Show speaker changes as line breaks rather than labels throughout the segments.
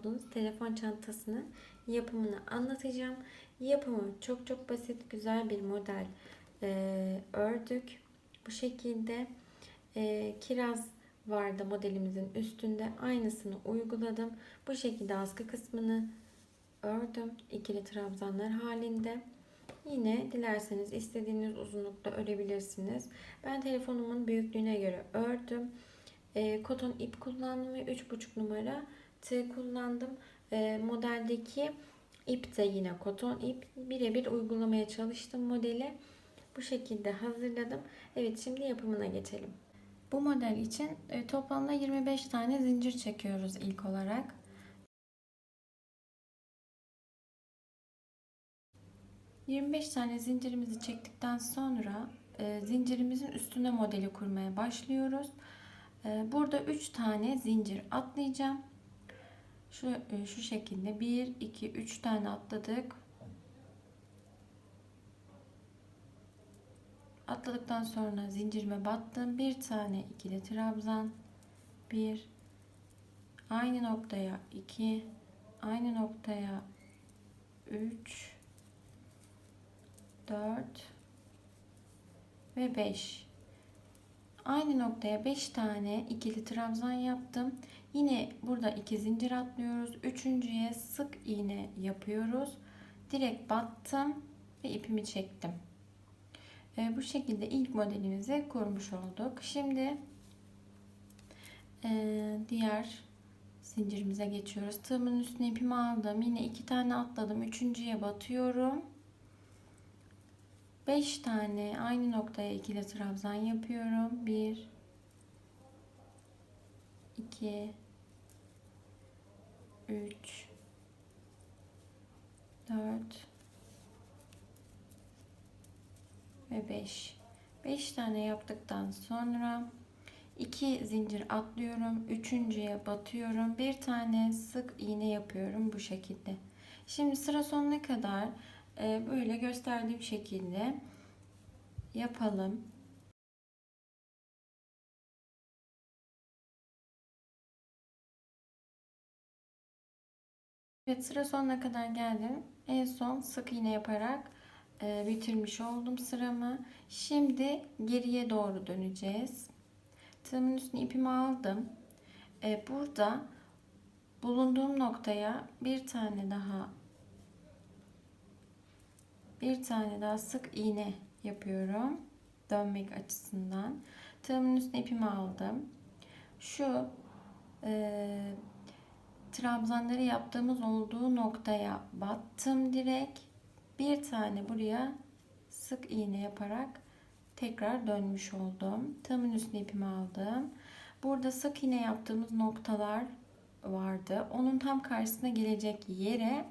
olduğunuz telefon çantasının yapımını anlatacağım. Yapımı çok çok basit, güzel bir model e, ördük. Bu şekilde e, kiraz vardı modelimizin üstünde. Aynısını uyguladım. Bu şekilde askı kısmını ördüm. ikili trabzanlar halinde. Yine dilerseniz istediğiniz uzunlukta örebilirsiniz. Ben telefonumun büyüklüğüne göre ördüm. E, koton ip kullandım ve 3,5 numara tığ kullandım. E, modeldeki ip de yine koton ip. Birebir uygulamaya çalıştım modeli. Bu şekilde hazırladım. Evet şimdi yapımına geçelim. Bu model için e, toplamda 25 tane zincir çekiyoruz ilk olarak. ...25 tane zincirimizi çektikten sonra e, zincirimizin üstüne modeli kurmaya başlıyoruz. E, burada 3 tane zincir atlayacağım. Şu, e, şu şekilde 1, 2, 3 tane atladık. Atladıktan sonra zincirime battım. Bir tane ikili trabzan. Bir. Aynı noktaya 2. Aynı noktaya 3. 4 ve 5. Aynı noktaya 5 tane ikili trabzan yaptım. Yine burada iki zincir atlıyoruz. Üçüncüye sık iğne yapıyoruz. Direkt battım ve ipimi çektim. E, bu şekilde ilk modelimizi kurmuş olduk. Şimdi e, diğer zincirimize geçiyoruz. Tığımın üstüne ipimi aldım. Yine iki tane atladım. Üçüncüye batıyorum. 5 tane aynı noktaya ikili trabzan yapıyorum. 1 2 3 4 ve 5 5 tane yaptıktan sonra 2 zincir atlıyorum. Üçüncüye batıyorum. Bir tane sık iğne yapıyorum bu şekilde. Şimdi sıra sonuna kadar böyle gösterdiğim şekilde yapalım. Evet sıra sonuna kadar geldim. En son sık iğne yaparak e, bitirmiş oldum sıramı. Şimdi geriye doğru döneceğiz. Tığımın üstüne ipimi aldım. E, burada bulunduğum noktaya bir tane daha bir tane daha sık iğne yapıyorum. Dönmek açısından. Tığımın üstüne ipimi aldım. Şu e, trabzanları yaptığımız olduğu noktaya battım direkt. Bir tane buraya sık iğne yaparak tekrar dönmüş oldum. Tığımın üstüne ipimi aldım. Burada sık iğne yaptığımız noktalar vardı. Onun tam karşısına gelecek yere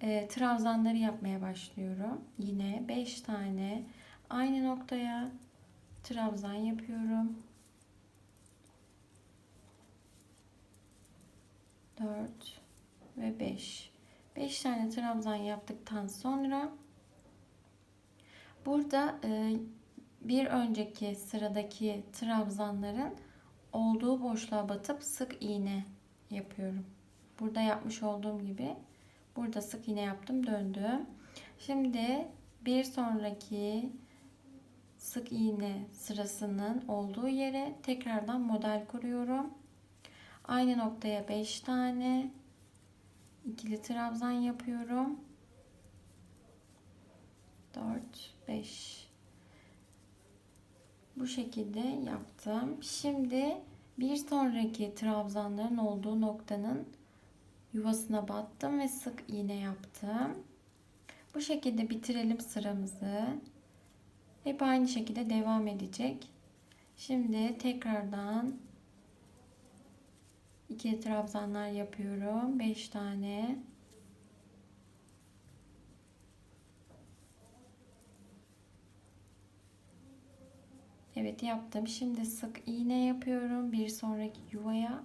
e, trabzanları yapmaya başlıyorum. Yine 5 tane aynı noktaya trabzan yapıyorum. 4 ve 5. 5 tane trabzan yaptıktan sonra burada e, bir önceki sıradaki trabzanların olduğu boşluğa batıp sık iğne yapıyorum. Burada yapmış olduğum gibi burada sık iğne yaptım döndüm. Şimdi bir sonraki sık iğne sırasının olduğu yere tekrardan model kuruyorum. Aynı noktaya 5 tane ikili trabzan yapıyorum. 4 5 Bu şekilde yaptım. Şimdi bir sonraki trabzanların olduğu noktanın yuvasına battım ve sık iğne yaptım. Bu şekilde bitirelim sıramızı. Hep aynı şekilde devam edecek. Şimdi tekrardan iki trabzanlar yapıyorum. 5 tane. Evet yaptım. Şimdi sık iğne yapıyorum bir sonraki yuvaya.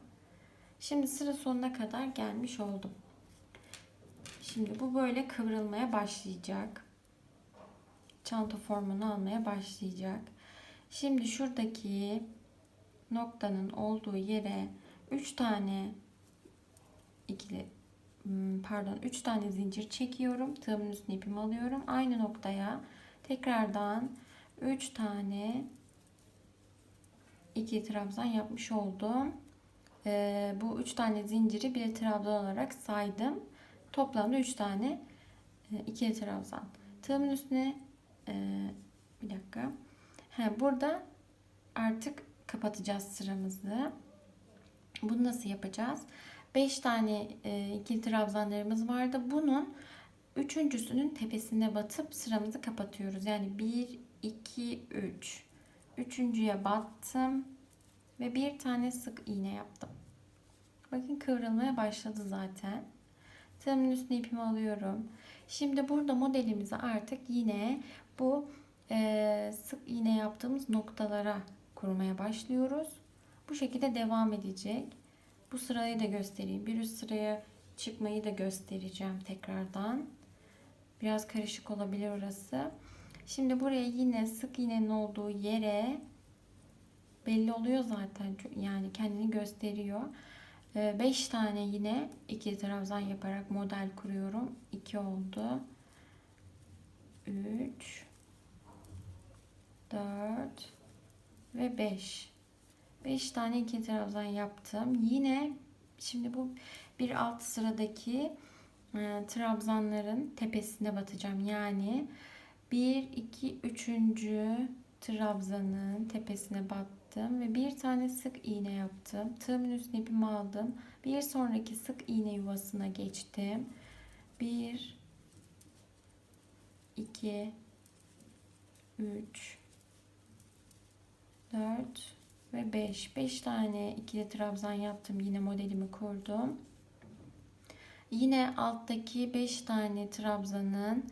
Şimdi sıra sonuna kadar gelmiş oldum. Şimdi bu böyle kıvrılmaya başlayacak. Çanta formunu almaya başlayacak. Şimdi şuradaki noktanın olduğu yere 3 tane ikili hmm, pardon 3 tane zincir çekiyorum. Tığımın üstüne ipimi alıyorum. Aynı noktaya tekrardan 3 tane iki trabzan yapmış oldum. Ee, bu 3 tane zinciri bir trabzan olarak saydım. Toplamda 3 tane e, ikili trabzan. Tığımın üstüne e, bir dakika. He, burada artık kapatacağız sıramızı. Bunu nasıl yapacağız? 5 tane e, ikili trabzanlarımız vardı. Bunun üçüncüsünün tepesine batıp sıramızı kapatıyoruz. Yani 1, 2, 3. Üçüncüye battım ve bir tane sık iğne yaptım. Bakın kıvrılmaya başladı zaten. Tığımın üstüne ipimi alıyorum. Şimdi burada modelimizi artık yine bu e, sık iğne yaptığımız noktalara kurmaya başlıyoruz. Bu şekilde devam edecek. Bu sırayı da göstereyim. Bir üst sıraya çıkmayı da göstereceğim tekrardan. Biraz karışık olabilir orası. Şimdi buraya yine sık iğnenin olduğu yere belli oluyor zaten. Yani kendini gösteriyor. 5 tane yine iki trabzan yaparak model kuruyorum. 2 oldu. 3 4 ve 5. 5 tane iki trabzan yaptım. Yine şimdi bu bir alt sıradaki e, trabzanların tepesine batacağım. Yani 1 2 3. trabzanın tepesine battım ve bir tane sık iğne yaptım. Tığımın üstüne ipimi aldım. Bir sonraki sık iğne yuvasına geçtim. 1 2 3 4 ve 5. 5 tane ikili trabzan yaptım. Yine modelimi kurdum. Yine alttaki 5 tane trabzanın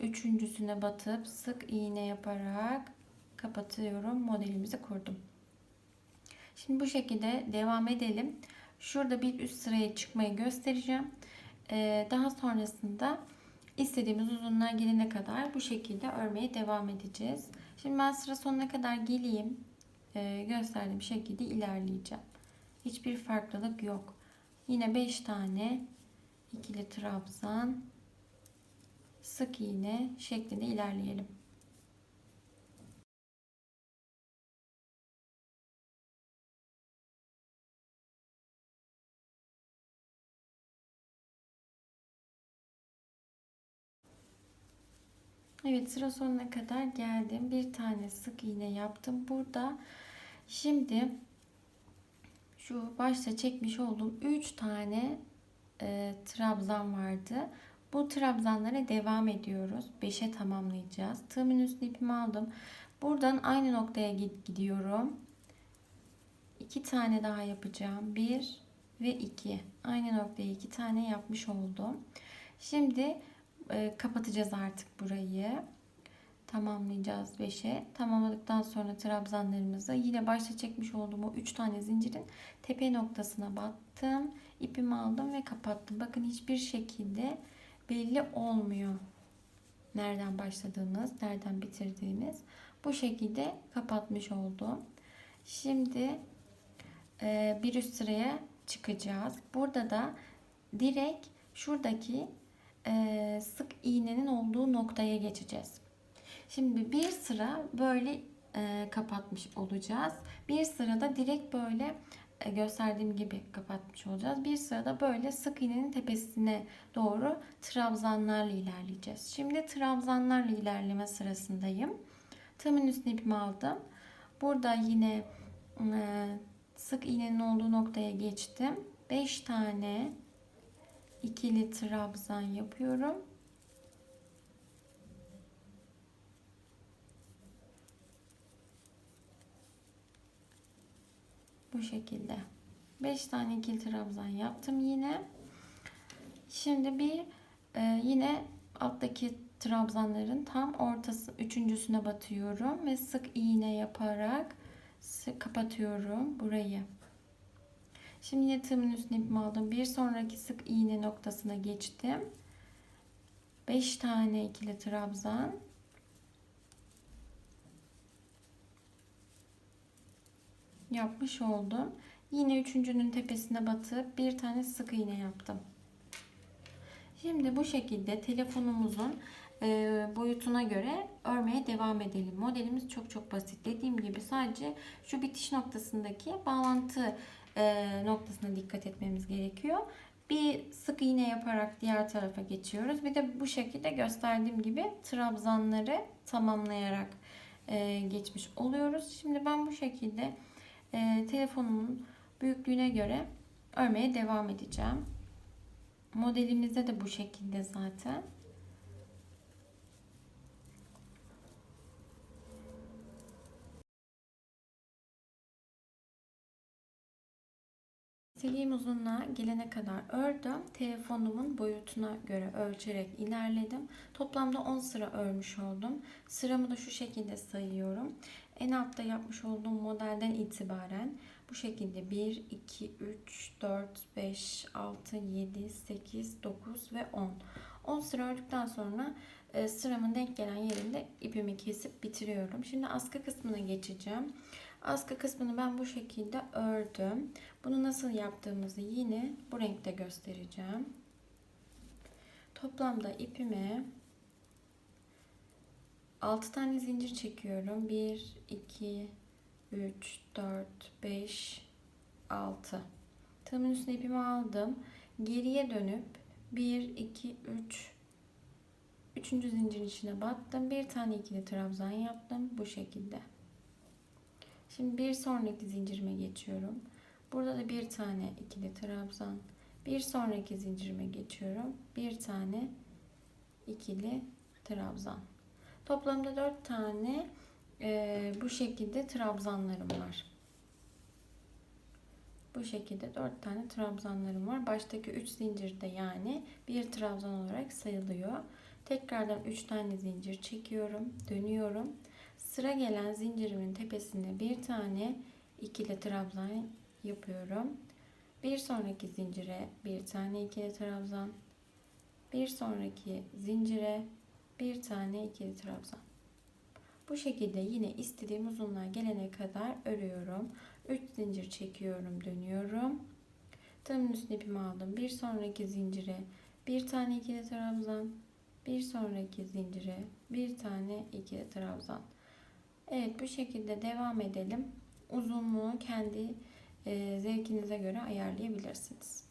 üçüncüsüne batıp sık iğne yaparak kapatıyorum. Modelimizi kurdum. Şimdi bu şekilde devam edelim. Şurada bir üst sıraya çıkmayı göstereceğim. Ee, daha sonrasında istediğimiz uzunluğa gelene kadar bu şekilde örmeye devam edeceğiz. Şimdi ben sıra sonuna kadar geleyim. Ee, gösterdiğim şekilde ilerleyeceğim. Hiçbir farklılık yok. Yine 5 tane ikili trabzan sık iğne şeklinde ilerleyelim. Evet sıra sonuna kadar geldim. Bir tane sık iğne yaptım. Burada şimdi şu başta çekmiş olduğum 3 tane e, trabzan vardı. Bu trabzanlara devam ediyoruz. 5'e tamamlayacağız. Tığımın üstüne ipimi aldım. Buradan aynı noktaya gidiyorum. 2 tane daha yapacağım. 1 ve 2. Aynı noktaya 2 tane yapmış oldum. Şimdi e, kapatacağız artık burayı. Tamamlayacağız 5'e. Tamamladıktan sonra trabzanlarımızı yine başta çekmiş olduğum o 3 tane zincirin tepe noktasına battım. ipimi aldım ve kapattım. Bakın hiçbir şekilde belli olmuyor. Nereden başladığınız, nereden bitirdiğiniz. Bu şekilde kapatmış oldum. Şimdi e, bir üst sıraya çıkacağız. Burada da direkt şuradaki e, sık iğnenin olduğu noktaya geçeceğiz. Şimdi bir sıra böyle e, kapatmış olacağız. Bir sırada direkt böyle e, gösterdiğim gibi kapatmış olacağız. Bir sırada böyle sık iğnenin tepesine doğru trabzanlarla ilerleyeceğiz. Şimdi trabzanlarla ilerleme sırasındayım. Tığımın üstüne ipimi aldım. Burada yine sık iğnenin olduğu noktaya geçtim. 5 tane ikili trabzan yapıyorum. Bu şekilde. 5 tane ikili trabzan yaptım yine. Şimdi bir e, yine alttaki trabzanların tam ortası üçüncüsüne batıyorum ve sık iğne yaparak sık kapatıyorum burayı. Şimdi yatağımın üstüne ipimi aldım. Bir sonraki sık iğne noktasına geçtim. 5 tane ikili trabzan. Yapmış oldum. Yine üçüncünün tepesine batıp bir tane sık iğne yaptım. Şimdi bu şekilde telefonumuzun e, boyutuna göre örmeye devam edelim. Modelimiz çok çok basit. Dediğim gibi sadece şu bitiş noktasındaki bağlantı noktasına dikkat etmemiz gerekiyor. Bir sık iğne yaparak diğer tarafa geçiyoruz. Bir de bu şekilde gösterdiğim gibi trabzanları tamamlayarak e, geçmiş oluyoruz. Şimdi ben bu şekilde e, telefonumun büyüklüğüne göre örmeye devam edeceğim. Modelimizde de bu şekilde zaten. İstediğim uzunluğa gelene kadar ördüm. Telefonumun boyutuna göre ölçerek ilerledim. Toplamda 10 sıra örmüş oldum. Sıramı da şu şekilde sayıyorum. En altta yapmış olduğum modelden itibaren bu şekilde 1, 2, 3, 4, 5, 6, 7, 8, 9 ve 10. 10 sıra ördükten sonra e, sıramın denk gelen yerinde ipimi kesip bitiriyorum. Şimdi askı kısmına geçeceğim. Askı kısmını ben bu şekilde ördüm. Bunu nasıl yaptığımızı yine bu renkte göstereceğim. Toplamda ipime 6 tane zincir çekiyorum. 1, 2, 3, 4, 5, 6. Tığımın üstüne ipimi aldım. Geriye dönüp 1, 2, 3, Üçüncü zincirin içine battım. Bir tane ikili trabzan yaptım. Bu şekilde. Şimdi bir sonraki zincirime geçiyorum. Burada da bir tane ikili trabzan. Bir sonraki zincirime geçiyorum. Bir tane ikili trabzan. Toplamda dört tane e, bu şekilde trabzanlarım var. Bu şekilde dört tane trabzanlarım var. Baştaki üç zincirde yani bir trabzan olarak sayılıyor. Tekrardan 3 tane zincir çekiyorum. Dönüyorum. Sıra gelen zincirimin tepesine bir tane ikili trabzan yapıyorum. Bir sonraki zincire bir tane ikili trabzan. Bir sonraki zincire bir tane ikili trabzan. Bu şekilde yine istediğim uzunluğa gelene kadar örüyorum. 3 zincir çekiyorum, dönüyorum. Tığımın üstüne ipimi aldım. Bir sonraki zincire bir tane ikili trabzan, bir sonraki zincire bir tane ikili trabzan. Evet bu şekilde devam edelim. Uzunluğu kendi e, zevkinize göre ayarlayabilirsiniz.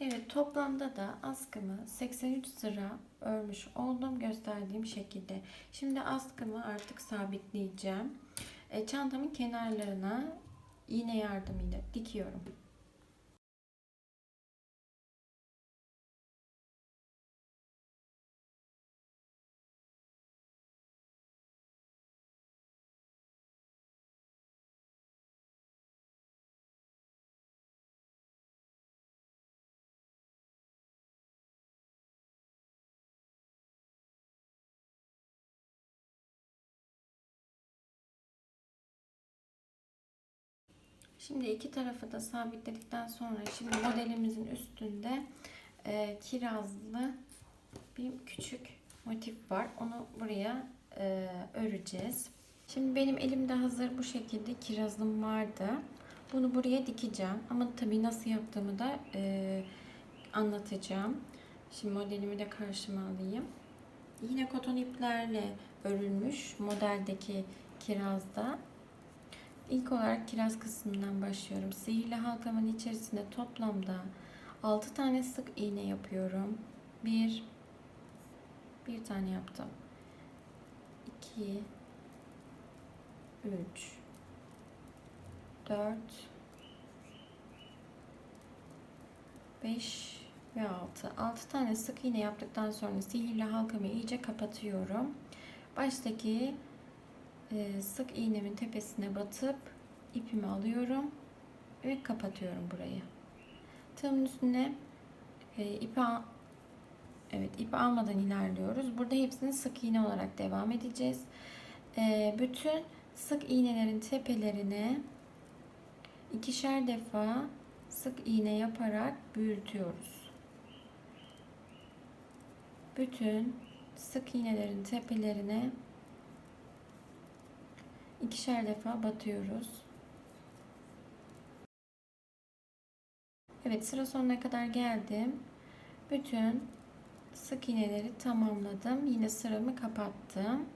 Evet toplamda da askımı 83 sıra örmüş oldum gösterdiğim şekilde. Şimdi askımı artık sabitleyeceğim. E, çantamın kenarlarına iğne yardımıyla dikiyorum. Şimdi iki tarafı da sabitledikten sonra şimdi modelimizin üstünde e, kirazlı bir küçük motif var. Onu buraya e, öreceğiz. Şimdi benim elimde hazır bu şekilde kirazım vardı. Bunu buraya dikeceğim. Ama tabii nasıl yaptığımı da e, anlatacağım. Şimdi modelimi de karşıma alayım. Yine koton iplerle örülmüş modeldeki kirazda İlk olarak kiraz kısmından başlıyorum. Sihirli halkamın içerisinde toplamda 6 tane sık iğne yapıyorum. 1 bir tane yaptım. 2 3 4 5 ve 6. 6 tane sık iğne yaptıktan sonra sihirli halkamı iyice kapatıyorum. Baştaki sık iğnemin tepesine batıp ipimi alıyorum ve kapatıyorum burayı. Tığımın üstüne e, ipi evet ipi almadan ilerliyoruz. Burada hepsini sık iğne olarak devam edeceğiz. E, bütün sık iğnelerin tepelerine ikişer defa sık iğne yaparak büyütüyoruz. Bütün sık iğnelerin tepelerine ikişer defa batıyoruz. Evet sıra sonuna kadar geldim. Bütün sık iğneleri tamamladım. Yine sıramı kapattım.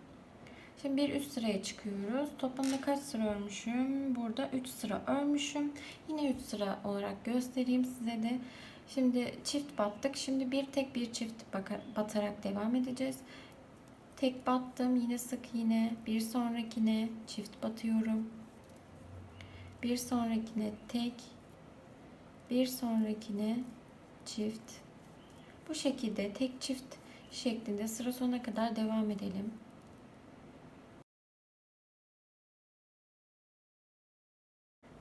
Şimdi bir üst sıraya çıkıyoruz. Toplamda kaç sıra örmüşüm? Burada 3 sıra örmüşüm. Yine 3 sıra olarak göstereyim size de. Şimdi çift battık. Şimdi bir tek bir çift batarak devam edeceğiz. Tek battım. Yine sık iğne. Bir sonrakine çift batıyorum. Bir sonrakine tek. Bir sonrakine çift. Bu şekilde tek çift şeklinde sıra sonuna kadar devam edelim.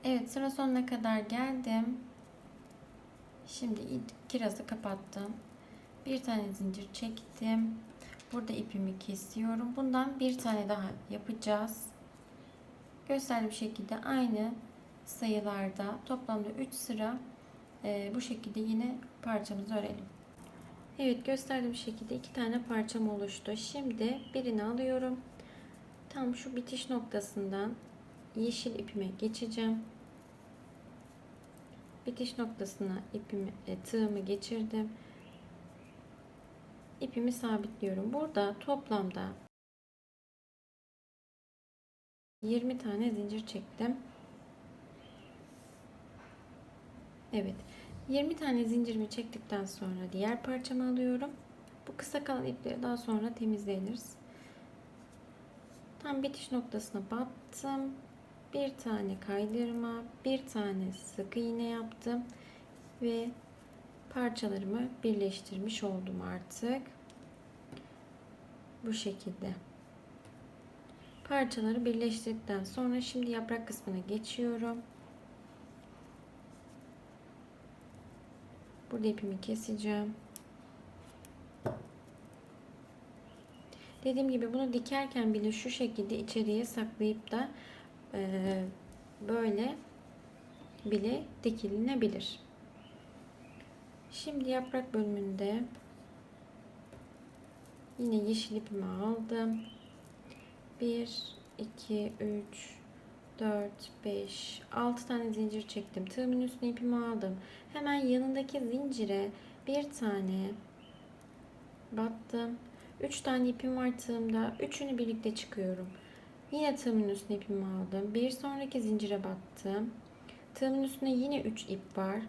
Evet sıra sonuna kadar geldim. Şimdi kirazı kapattım. Bir tane zincir çektim. Burada ipimi kesiyorum. Bundan bir tane daha yapacağız. Gösterdiğim şekilde aynı sayılarda toplamda 3 sıra e, bu şekilde yine parçamızı örelim. Evet gösterdiğim şekilde iki tane parçam oluştu. Şimdi birini alıyorum. Tam şu bitiş noktasından yeşil ipime geçeceğim. Bitiş noktasına ipimi, e, tığımı geçirdim. İpimi sabitliyorum. Burada toplamda 20 tane zincir çektim. Evet. 20 tane zincirimi çektikten sonra diğer parçamı alıyorum. Bu kısa kalan ipleri daha sonra temizleniriz. Tam bitiş noktasına battım. Bir tane kaydırma, bir tane sık iğne yaptım ve parçalarımı birleştirmiş oldum artık. Bu şekilde. Parçaları birleştirdikten sonra şimdi yaprak kısmına geçiyorum. Burada ipimi keseceğim. Dediğim gibi bunu dikerken bile şu şekilde içeriye saklayıp da e, böyle bile dikilinebilir. Şimdi yaprak bölümünde yine yeşil ipimi aldım. 1 2 3 4 5 6 tane zincir çektim. Tığımın üstüne ipimi aldım. Hemen yanındaki zincire bir tane battım. 3 tane ipim var tığımda. Üçünü birlikte çıkıyorum. Yine tığımın üstüne ipimi aldım. Bir sonraki zincire battım. Tığımın üstüne yine 3 ip var.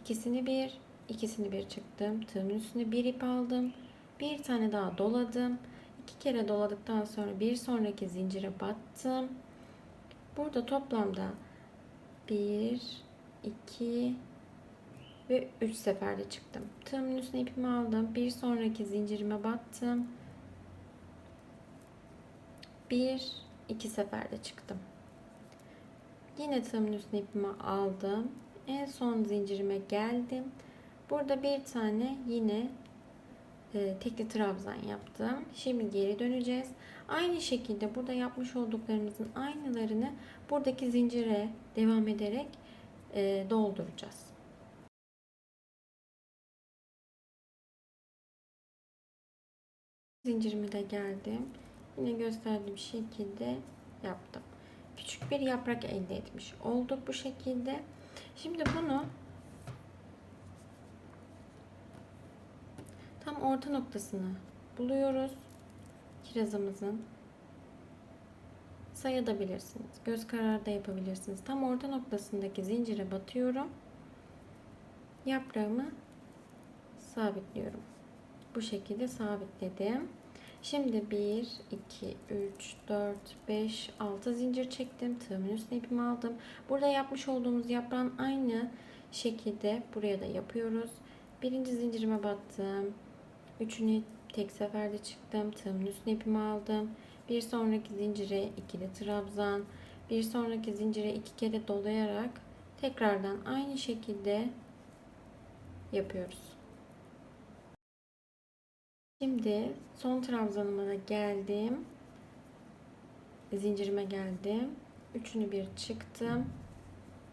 İkisini bir, ikisini bir çıktım. Tığımın üstüne bir ip aldım. Bir tane daha doladım. İki kere doladıktan sonra bir sonraki zincire battım. Burada toplamda 1, 2 ve 3 seferde çıktım. Tığımın üstüne ipimi aldım. Bir sonraki zincirime battım. 1, 2 seferde çıktım. Yine tığımın üstüne ipimi aldım. En son zincirime geldim. Burada bir tane yine e, tekli trabzan yaptım. Şimdi geri döneceğiz. Aynı şekilde burada yapmış olduklarımızın aynılarını buradaki zincire devam ederek e, dolduracağız. Zincirime de geldim. Yine gösterdiğim şekilde yaptım. Küçük bir yaprak elde etmiş olduk bu şekilde. Şimdi bunu tam orta noktasını buluyoruz. Kirazımızın sayabilirsiniz. Göz kararı da yapabilirsiniz. Tam orta noktasındaki zincire batıyorum. Yaprağımı sabitliyorum. Bu şekilde sabitledim. Şimdi 1, 2, 3, 4, 5, 6 zincir çektim. Tığımın üstüne ipimi aldım. Burada yapmış olduğumuz yaprağın aynı şekilde buraya da yapıyoruz. Birinci zincirime battım. Üçünü tek seferde çıktım. Tığımın üstüne ipimi aldım. Bir sonraki zincire ikili trabzan. Bir sonraki zincire iki kere dolayarak tekrardan aynı şekilde yapıyoruz. Şimdi son trabzanıma da geldim. Zincirime geldim. Üçünü bir çıktım.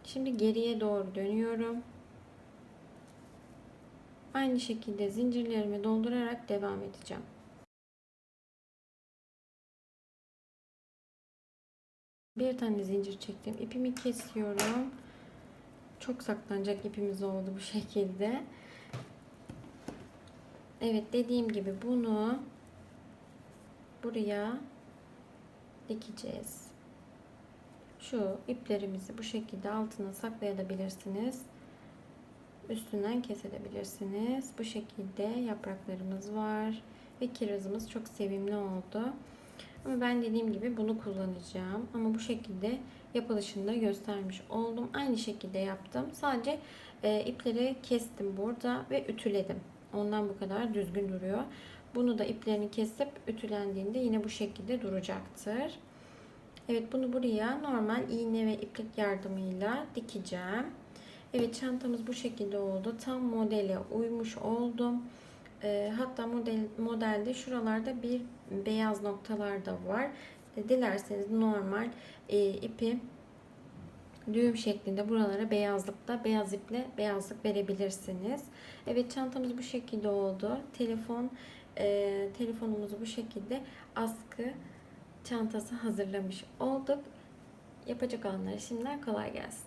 Şimdi geriye doğru dönüyorum. Aynı şekilde zincirlerimi doldurarak devam edeceğim. Bir tane zincir çektim. İpimi kesiyorum. çok saklanacak ipimiz oldu bu şekilde. Evet dediğim gibi bunu buraya dikeceğiz. Şu iplerimizi bu şekilde altına saklayabilirsiniz. Üstünden kesebilirsiniz. Bu şekilde yapraklarımız var. Ve kirazımız çok sevimli oldu. Ama ben dediğim gibi bunu kullanacağım. Ama bu şekilde yapılışını da göstermiş oldum. Aynı şekilde yaptım. Sadece e, ipleri kestim burada ve ütüledim. Ondan bu kadar düzgün duruyor. Bunu da iplerini kesip ütülendiğinde yine bu şekilde duracaktır. Evet bunu buraya normal iğne ve iplik yardımıyla dikeceğim. Evet çantamız bu şekilde oldu. Tam modele uymuş oldum. E, hatta model modelde şuralarda bir beyaz noktalar da var. E, dilerseniz normal e, ipi düğüm şeklinde buralara beyazlıkla beyaz iple beyazlık verebilirsiniz. Evet çantamız bu şekilde oldu. Telefon e, telefonumuzu bu şekilde askı çantası hazırlamış olduk. Yapacak olanlara şimdiden kolay gelsin.